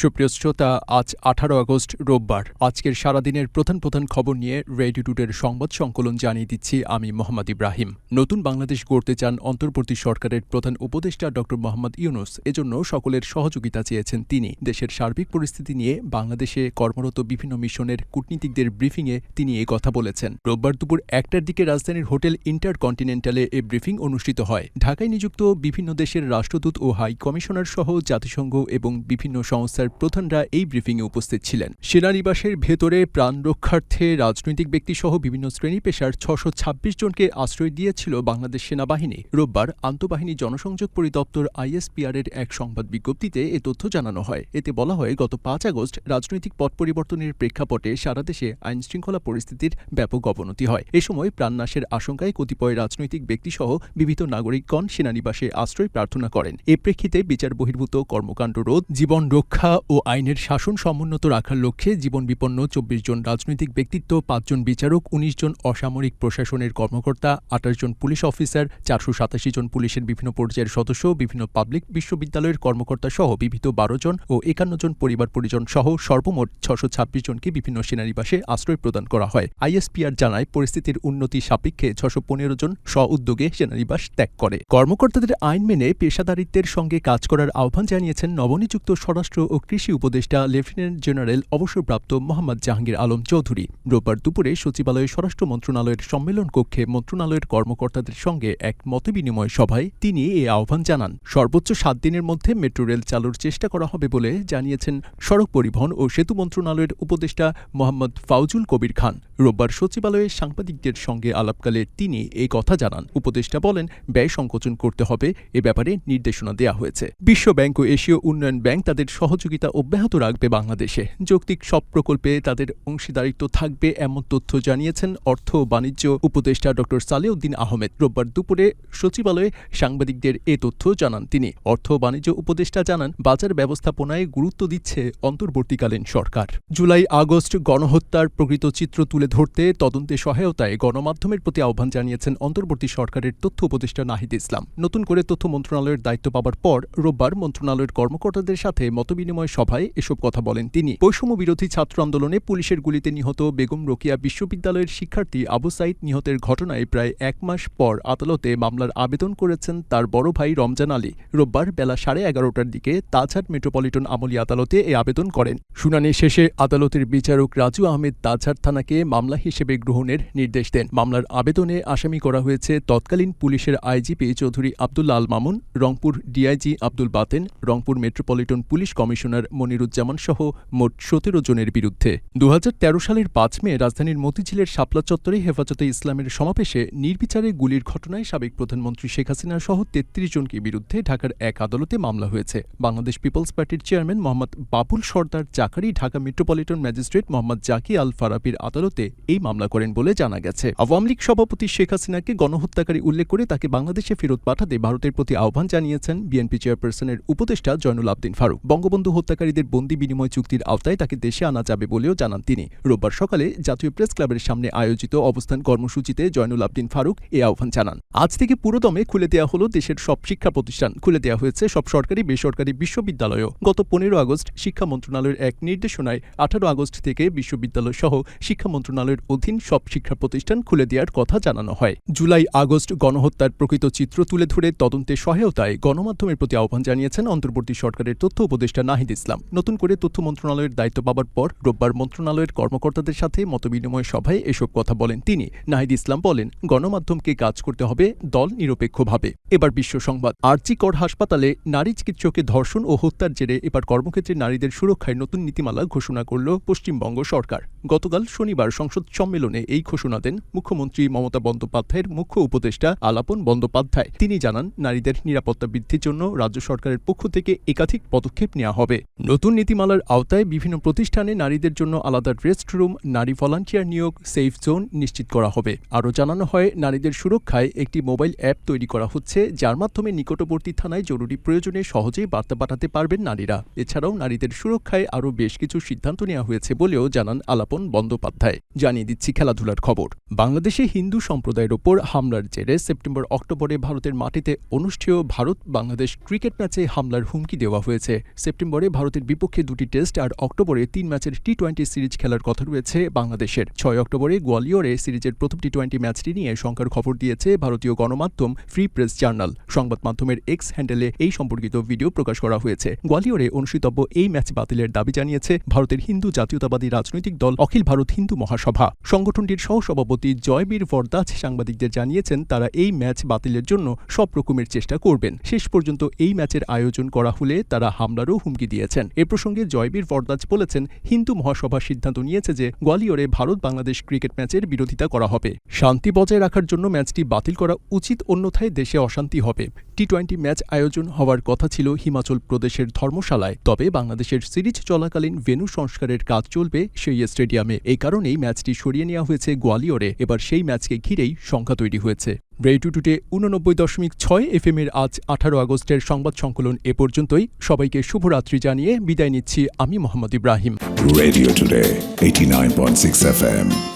সুপ্রিয় শ্রোতা, আজ আঠারো আগস্ট, রোববার। আজকের সারাদিনের প্রধান প্রধান খবর নিয়ে রেডিও টুডের সংবাদ সংকলন জানিয়ে দিচ্ছি আমি মোহাম্মদ ইব্রাহিম। নতুন বাংলাদেশ গড়তে চান অন্তর্বর্তী সরকারের প্রধান উপদেষ্টা ড. মোহাম্মদ ইউনুস। এজন্য সকলের সহযোগিতা চেয়েছেন তিনি। দেশের সার্বিক পরিস্থিতি নিয়ে বাংলাদেশে কর্মরত বিভিন্ন মিশনের কূটনীতিকদের ব্রিফিংয়ে তিনি এ কথা বলেছেন। রোববার দুপুর একটার দিকে রাজধানীর হোটেল ইন্টার কন্টিনেন্টালে এ ব্রিফিং অনুষ্ঠিত হয়। ঢাকায় নিযুক্ত বিভিন্ন দেশের রাষ্ট্রদূত ও হাই কমিশনার সহ জাতিসংঘ এবং বিভিন্ন সংস্থার প্রধানরা এই ব্রিফিংয়ে উপস্থিত ছিলেন। সেনানিবাসের ভেতরে প্রাণ রক্ষার্থে রাজনৈতিক ব্যক্তিসহ বিভিন্ন শ্রেণি পেশার ছশো ছাব্বিশ জনকে আশ্রয় দিয়েছিল বাংলাদেশ সেনাবাহিনী। রোববার আন্তঃবাহিনী জনসংযোগ পরিদপ্তর আইএসপিআর এর এক সংবাদ বিজ্ঞপ্তিতে এ তথ্য জানানো হয়। এতে বলা হয়, গত পাঁচ আগস্ট রাজনৈতিক পট পরিবর্তনের প্রেক্ষাপটে সারা দেশে আইনশৃঙ্খলা পরিস্থিতির ব্যাপক অবনতি হয়। এ সময় প্রাণনাশের আশঙ্কায় কতিপয় রাজনৈতিক ব্যক্তিসহ বিবিধ নাগরিকগণ সেনানিবাসে আশ্রয় প্রার্থনা করেন। এ প্রেক্ষিতে বিচার বহির্ভূত কর্মকাণ্ড রোধ, জীবন রক্ষা ও আইনের শাসন সমুন্নত রাখার লক্ষ্যে জীবন বিপন্ন চব্বিশ জন রাজনৈতিক ব্যক্তিত্ব পাঁচজন বিচারক, উনিশ জন অসামরিক প্রশাসনের কর্মকর্তা, আঠাশ জন পুলিশ অফিসার, চারশো সাতাশি জন পুলিশের বিভিন্ন পর্যায়ের সদস্য, বিভিন্ন পাবলিক বিশ্ববিদ্যালয়ের কর্মকর্তা সহ বিভিন্ন বারো জন ও একান্ন জন পরিবার পরিজন সহ সর্বমোট ছশো ছাব্বিশ জনকে বিভিন্ন সেনানিবাসে আশ্রয় প্রদান করা হয়। আইএসপিআর জানায়, পরিস্থিতির উন্নতি সাপেক্ষে ছশো পনেরো জন স্ব উদ্যোগে সেনানিবাস ত্যাগ করে। কর্মকর্তাদের আইন মেনে পেশাদারিত্বের সঙ্গে কাজ করার আহ্বান জানিয়েছেন নবনিযুক্ত স্বরাষ্ট্র ও কৃষি উপদেষ্টা লেফটেন্যান্ট জেনারেল অবসরপ্রাপ্ত মোহাম্মদ জাহাঙ্গীর আলম চৌধুরী। রোববার দুপুরে সচিবালয়ে স্বরাষ্ট্র মন্ত্রণালয়ের সম্মেলন কক্ষে মন্ত্রণালয়ের কর্মকর্তাদের সঙ্গে এক মতবিনিময় সভায় তিনি এ আহ্বান জানান। সর্বোচ্চ সাত দিনের মধ্যে মেট্রো রেল চালুর চেষ্টা করা হবে বলে জানিয়েছেন সড়ক পরিবহন ও সেতু মন্ত্রণালয়ের উপদেষ্টা মোহাম্মদ ফাউজুল কবির খান। রোববার সচিবালয়ে সাংবাদিকদের সঙ্গে আলাপকালে তিনি এই কথা জানান। উপদেষ্টা বলেন, ব্যয় সংকোচন করতে হবে, এ ব্যাপারে নির্দেশনা দেওয়া হয়েছে। বিশ্ব ব্যাংক ও এশীয় উন্নয়ন ব্যাংক তাদের সহযোগিতা অব্যাহত রাখবে বাংলাদেশে। যৌক্তিক সব প্রকল্পে তাদের অংশীদারিত্ব থাকবে এমন তথ্য জানিয়েছেন অর্থ বাণিজ্য উপদেষ্টা ড. সালেউদ্দিন আহমেদ। রোববার দুপুরে সচিবালয়ে সাংবাদিকদের এ তথ্য জানান তিনি। অর্থ বাণিজ্য উপদেষ্টা জানান, বাজার ব্যবস্থাপনায় গুরুত্ব দিচ্ছে অন্তর্বর্তীকালীন সরকার। জুলাই আগস্ট গণহত্যার প্রকৃত চিত্র তুলে ধরতে তদন্তে সহায়তায় গণমাধ্যমের প্রতি আহ্বান জানিয়েছেন অন্তর্বর্তী সরকারের তথ্য উপদেষ্টা নাহিদ ইসলাম। নতুন করে তথ্য মন্ত্রণালয়ের দায়িত্ব পাবার পর রোববার মন্ত্রণালয়ের কর্মকর্তাদের সাথে মতবিনিময় সভায় এসব কথা বলেন তিনি। বৈষম্য বিরোধী ছাত্র আন্দোলনে পুলিশের গুলিতে নিহত বেগম রোকিয়া বিশ্ববিদ্যালয়ের শিক্ষার্থী আবু সাইদ নিহতের ঘটনায় প্রায় এক মাস পর আদালতে মামলার আবেদন করেছেন তার বড় ভাই রমজান আলী। রোববার বেলা সাড়ে এগারোটার দিকে তাজহাট মেট্রোপলিটন আমলি আদালতে এ আবেদন করেন। শুনানি শেষে আদালতের বিচারক রাজু আহমেদ তাজহাট থানাকে মামলা হিসেবে গ্রহণের নির্দেশ দেন। মামলার আবেদনে আসামি করা হয়েছে তৎকালীন পুলিশের IGP Chowdhury Abdullah Al Mamun, Rangpur DIG Abdul Baten, Rangpur metropolitan police commissioner Moniruzzaman সহ মোট সতেরো জনের বিরুদ্ধে। দু হাজার তেরো সালের পাঁচ মে রাজধানীর মতিঝিলের শাপলা চত্বরে হেফাজতে ইসলামের সমাবেশে নির্বিচারে গুলির ঘটনায় সাবেক প্রধানমন্ত্রী শেখ হাসিনা সহ তেত্রিশ জনকে বিরুদ্ধে ঢাকার এক আদালতে মামলা হয়েছে। বাংলাদেশ পিপলস পার্টির চেয়ারম্যান মোহাম্মদ বাবুল সর্দার চাকারি ঢাকা মেট্রোপলিটন ম্যাজিস্ট্রেট মোহাম্মদ জাকি আল ফারাবির আদালতে এই মামলা করেন বলে জানা গেছে। আওয়ামী লীগ সভাপতি শেখ হাসিনাকে গণহত্যাকারী উল্লেখ করে তাকে বাংলাদেশে ফেরত পাঠাতে ভারতের প্রতি আহ্বান জানিয়েছেন বিএনপি চেয়ারপারসনের উপদেষ্টা জয়নুল আবদিন ফারুক। বঙ্গবন্ধু হত্যাকারীদের বন্দি বিনিময় চুক্তির আওতায় তাকে দেশে আনা যাবে বলেও জানান তিনি। রোববার সকালে জাতীয় প্রেস ক্লাবের সামনে আয়োজিত অবস্থান কর্মসূচিতে জয়নুল আবদিন ফারুক এ আহ্বান জানান। আজ থেকে পুরোদমে খুলে দেওয়া হলো দেশের সব শিক্ষা প্রতিষ্ঠান। খুলে দেওয়া হয়েছে সব সরকারি, বেসরকারি বিশ্ববিদ্যালয়ও। গত পনেরো আগস্ট শিক্ষা মন্ত্রণালয়ের এক নির্দেশনায় আঠারো আগস্ট থেকে বিশ্ববিদ্যালয় সহ শিক্ষা মন্ত্রণালয়ের অধীন সব শিক্ষা প্রতিষ্ঠান খুলে দেওয়ার কথা জানানো হয়। জুলাই আগস্ট গণহত্যার প্রকৃত চিত্র তুলে ধরে তদন্তে সহায়তায় গণমাধ্যমের প্রতি আহ্বান জানিয়েছেন অন্তর্বর্তী সরকারের তথ্য উপদেষ্টা নাহিদ ইসলাম। নতুন করে তথ্য মন্ত্রণালয়ের দায়িত্ব পাবার পর রোববার মন্ত্রণালয়ের কর্মকর্তাদের সাথে মতবিনিময় সভায় এসব কথা বলেন তিনি। নাহিদ ইসলাম বলেন, গণমাধ্যমকে কাজ করতে হবে দল নিরপেক্ষভাবে। এবার বিশ্ব সংবাদ। আর্জি কর হাসপাতালে নারী চিকিৎসককে ধর্ষণ ও হত্যার জেরে এবার কর্মক্ষেত্রে নারীদের সুরক্ষায় নতুন নীতিমালা ঘোষণা করল পশ্চিমবঙ্গ সরকার। গতকাল শনিবার সংসদ সম্মেলনে এই ঘোষণা দেন মুখ্যমন্ত্রী মমতা বন্দ্যোপাধ্যায়ের মুখ্য উপদেষ্টা আলাপন বন্দ্যোপাধ্যায়। তিনি জানান, নারীদের নিরাপত্তা বৃদ্ধির জন্য রাজ্য সরকারের পক্ষ থেকে একাধিক পদক্ষেপ নেওয়া হবে। নতুন নীতিমালার আওতায় বিভিন্ন প্রতিষ্ঠানে নারীদের জন্য আলাদা রেস্ট রুম, নারী ভলান্টিয়ার নিয়োগ, সেফ জোন নিশ্চিত করা হবে। আরও জানানো হয়, নারীদের সুরক্ষায় একটি মোবাইল অ্যাপ তৈরি করা হচ্ছে, যার মাধ্যমে নিকটবর্তী থানায় জরুরি প্রয়োজনে সহজেই বার্তা পাঠাতে পারবেন নারীরা। এছাড়াও নারীদের সুরক্ষায় আরও বেশ কিছু সিদ্ধান্ত নেওয়া হয়েছে বলেও জানান আলাপন বন্দ্যোপাধ্যায়। জানিয়ে দিচ্ছি খেলাধুলার খবর। বাংলাদেশে হিন্দু সম্প্রদায়ের ওপর হামলার জেরে সেপ্টেম্বর, অক্টোবরে ভারতের মাটিতে অনুষ্ঠেয় ভারত বাংলাদেশ ক্রিকেট ম্যাচে হামলার হুমকি দেওয়া হয়েছে। সেপ্টেম্বরে ভারতের বিপক্ষে দুটি টেস্ট আর অক্টোবরে তিন ম্যাচের টি টোয়েন্টি সিরিজ খেলার কথা রয়েছে বাংলাদেশের। ছয় অক্টোবরে গোয়ালিয়রে সিরিজের প্রথম টি টোয়েন্টি ম্যাচটি নিয়ে শঙ্কার খবর দিয়েছে ভারতীয় গণমাধ্যম ফ্রি প্রেস জার্নাল সংবাদ মাধ্যমের এক্স হ্যান্ডেলে এই সম্পর্কিত ভিডিও প্রকাশ করা হয়েছে। গোয়ালিয়রে অনুষ্ঠিতব্য এই ম্যাচ বাতিলের দাবি জানিয়েছে ভারতের হিন্দু জাতীয়তাবাদী রাজনৈতিক দল অখিল ভারত হিন্দু মহাসভা। সংগঠনটির সহসভাপতি জয়বীর ভরদাস সাংবাদিকদের জানিয়েছেন, তারা এই ম্যাচ বাতিলের জন্য সব রকমের চেষ্টা করবেন। শেষ পর্যন্ত এই ম্যাচের আয়োজন করা হলে তারা হামলারও হুমকি দিয়েছেন। এ প্রসঙ্গে জয়বীর ভরদাস বলেছেন, হিন্দু মহাসভা সিদ্ধান্ত নিয়েছে যে গোয়ালিয়রে ভারত বাংলাদেশ ক্রিকেট ম্যাচের বিরোধিতা করা হবে। শান্তি বজায় রাখার জন্য ম্যাচটি বাতিল করা উচিত, অন্যথায় দেশে অশান্তি হবে। টি টোয়েন্টি ম্যাচ আয়োজন হওয়ার কথা ছিল হিমাচল প্রদেশের ধর্মশালায়। তবে বাংলাদেশের সিরিজ চলাকালীন ভেন্যু সংস্কারের কাজ চলবে সেই স্টেডিয়ামে। এই কারণেই ম্যাচটি সরিয়ে নেওয়া হয়েছে গোয়ালিয়রে। এবার সেই ম্যাচকে ঘিরেই সংখ্যা তৈরি হয়েছে। রেডিও টুটে উননব্বই দশমিক ছয় এফ এর আজ আঠারো আগস্টের সংবাদ সংকলন এ পর্যন্তই সবাইকে শুভরাত্রি জানিয়ে বিদায় নিচ্ছি আমি Mohammad Ibrahim Radio Today, 89.6 FM.